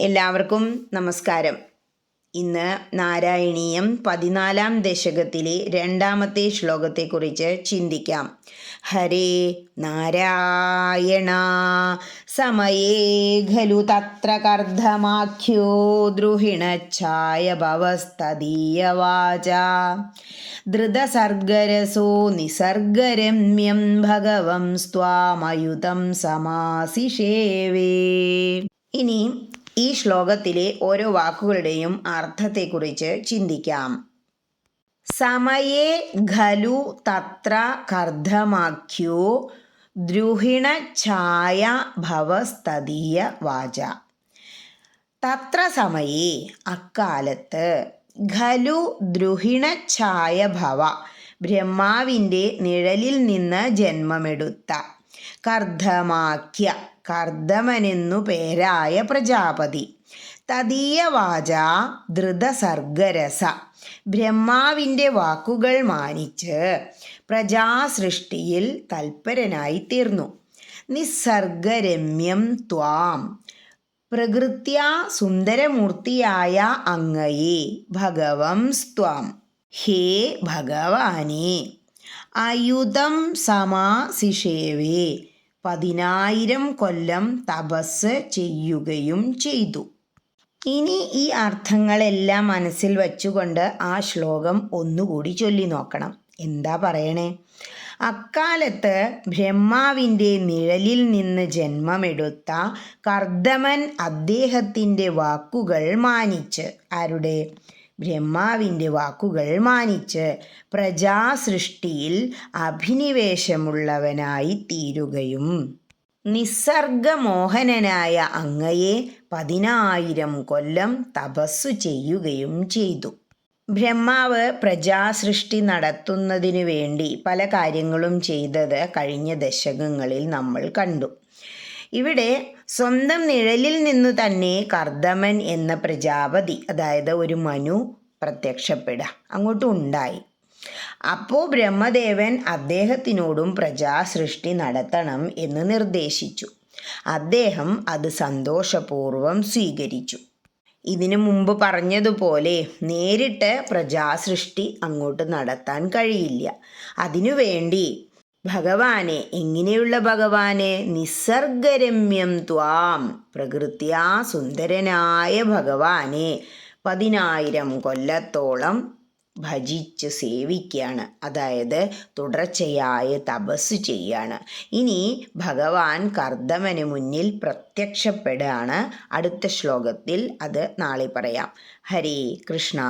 എല്ലാവർക്കും നമസ്കാരം. ഇന്ന് നാരായണീയം പതിനാലാം ദശകത്തിലെ രണ്ടാമത്തെ ശ്ലോകത്തെക്കുറിച്ച് ചിന്തിക്കാം. ഹരേ നാരായണ സമയേ ഖലു തത്ര കർദ്ധമാഖ്യോ ദ്രുഹിണച്ഛായ ഭവസ്തദീയവാച. ധൃതസർഗരസോ നിസർഗരമ്യം ഭഗവം സ്വാമയുതം സമാസിഷേവേ ഇനി ഈ ശ്ലോകത്തിലെ ഓരോ വാക്കുകളുടെയും അർത്ഥത്തെക്കുറിച്ച് ചിന്തിക്കാം. സമയേ ഖലു തത്ര കർദ്ധമാഖ്യോ ദ്രുഹിണ ഛായ ഭവസ്തദീയ വാച. തത്ര സമയേ അക്കാലത്ത് ഖലു ദ്രുഹിണ ഛായ ഭവ ബ്രഹ്മാവിന്റെ നിഴലിൽ നിന്ന് ജന്മമെടുത്ത കർദ്ധമാക്യ കർദ്ധമനെന്നു പേരായ പ്രജാപതി. തദീയവാച ധൃതസർഗരസ. ബ്രഹ്മാവിന്റെ വാക്കുകൾ മാനിച്ച് പ്രജാസൃഷ്ടിയിൽ തൽപരനായി തീർന്നു നിസ്സർഗരമ്യം ത്വാം. പ്രകൃത്യാ സുന്ദരമൂർത്തിയായ അങ്ങയെ ഭഗവം സ്ത്വാം. ഹേ ഭഗവാനെ അയുതം സമാസിഷേവേ പതിനായിരം കൊല്ലം തപസ് ചെയ്യുകയും ചെയ്തു. ഇനി ഈ അർത്ഥങ്ങളെല്ലാം മനസ്സിൽ വച്ചുകൊണ്ട് ആ ശ്ലോകം ഒന്നുകൂടി ചൊല്ലി നോക്കണം. എന്താ പറയണേ? അക്കാലത്ത് ബ്രഹ്മാവിന്റെ നിഴലിൽ നിന്ന് ജന്മമെടുത്ത കർദമൻ അദ്ദേഹത്തിന്റെ വാക്കുകൾ മാനിച്ച്. ആരുടെ? ബ്രഹ്മാവിന്റെ വാക്കുകൾ മാനിച്ച് പ്രജാസൃഷ്ടിയിൽ അഭിനിവേശമുള്ളവനായി തീരുകയും. നിസ്സർഗമോഹനനായ അങ്ങയെ പതിനായിരം കൊല്ലം തപസ്സു ചെയ്യുകയും ചെയ്തു. ബ്രഹ്മാവ് പ്രജാസൃഷ്ടി നടത്തുന്നതിനു വേണ്ടി പല കാര്യങ്ങളും ചെയ്തത് കഴിഞ്ഞ ദശകങ്ങളിൽ നമ്മൾ കണ്ടു. ഇവിടെ സ്വന്തം നിഴലിൽ നിന്നു തന്നെ കർദമൻ എന്ന പ്രജാപതി അതായത് ഒരു മനു പ്രത്യക്ഷപ്പെടുക. അങ്ങോട്ടും ഉണ്ടായി. അപ്പോൾ ബ്രഹ്മദേവൻ അദ്ദേഹത്തിനോടും പ്രജാസൃഷ്ടി നടത്തണം എന്ന് നിർദ്ദേശിച്ചു. അദ്ദേഹം അത് സന്തോഷപൂർവം സ്വീകരിച്ചു. ഇതിനു മുമ്പ് പറഞ്ഞതുപോലെ നേരിട്ട് പ്രജാസൃഷ്ടി അങ്ങോട്ട് നടത്താൻ കഴിയില്ല. അതിനുവേണ്ടി ഭഗവാനെ എങ്ങനെയുള്ള ഭഗവാനെ? നിസർഗരമ്യം ത്വാം. പ്രകൃത്യാ സുന്ദരനായ ഭഗവാനെ. പതിനായിരം കൊല്ലത്തോളം ഭജിച്ച് സേവിക്കുകയാണ് അതായത് തുടർച്ചയായ തപസ് ചെയ്യാണ്. ഇനി ഭഗവാൻ കർദ്ദമന് മുന്നിൽ പ്രത്യക്ഷപ്പെടുകയാണ് അടുത്ത ശ്ലോകത്തിൽ അത് നാളെ പറയാം. ഹരേ കൃഷ്ണ.